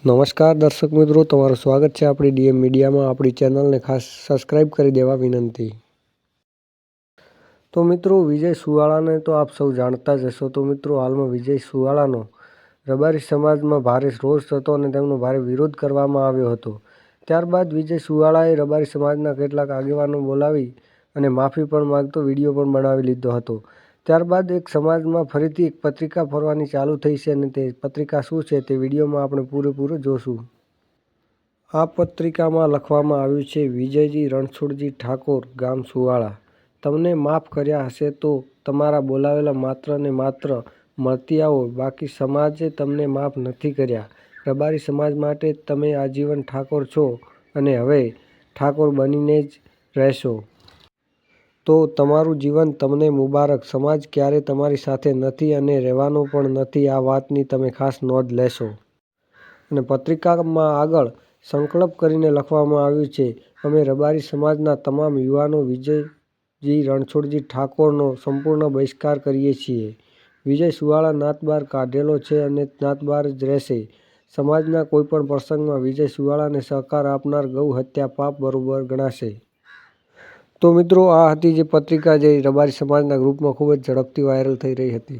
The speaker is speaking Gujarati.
નમસ્કાર દર્શક મિત્રો, તમારું સ્વાગત છે આપણી ડીએમ મીડિયામાં. આપણી ચેનલને ખાસ સબસ્ક્રાઇબ કરી દેવા વિનંતી. તો મિત્રો, વિજય સુવાળાને તો આપ સૌ જાણતા જ હશો. તો મિત્રો, હાલમાં વિજય સુવાળાનો રબારી સમાજમાં ભારે રોષ હતો અને તેમનો ભારે વિરોધ કરવામાં આવ્યો હતો. ત્યારબાદ વિજય સુવાળાએ રબારી સમાજના કેટલાક આગેવાનો બોલાવી અને માફી પણ માંગતો વીડિયો પણ બનાવી લીધો હતો. ત્યારબાદ એક સમાજમાં ફરીથી એક પત્રિકા ફરવાની ચાલુ થઈ છે અને તે પત્રિકા શું છે તે વિડીયોમાં આપણે પૂરેપૂરું જોશું. આ પત્રિકામાં લખવામાં આવ્યું છે, વિજયજી રણછોડજી ઠાકોર, ગામ સુવાળા. તમને માફ કર્યા હશે તો તમારા બોલાવેલા માત્ર ને માત્ર મળતી આવો. બાકી સમાજે તમને માફ નથી કર્યા. રબારી સમાજ માટે તમે આજીવન ઠાકોર છો અને હવે ઠાકોર બનીને જ રહેશો. તો તમારું જીવન તમને મુબારક. સમાજ ક્યારે તમારી સાથે નથી અને રહેવાનો પણ નથી, આ વાતની તમે ખાસ નોંધ લેશો. અને પત્રિકામાં આગળ સંકલ્પ કરીને લખવામાં આવ્યું છે, અમે રબારી સમાજના તમામ યુવાનો વિજયજી રણછોડજી ઠાકોરનો સંપૂર્ણ બહિષ્કાર કરીએ છીએ. વિજય સુવાળા નાતબાર કાઢેલો છે અને નાતબાર જ રહેશે. સમાજના કોઈપણ પ્રસંગમાં વિજય સુવાળાને સહકાર આપનાર ગૌ હત્યા પાપ બરોબર ગણાશે. તો મિત્રો, આ હતી જે પત્રિકા જે રબારી સમાજના ગ્રુપમાં ખૂબ જ ઝડપથી વાયરલ થઈ રહી હતી.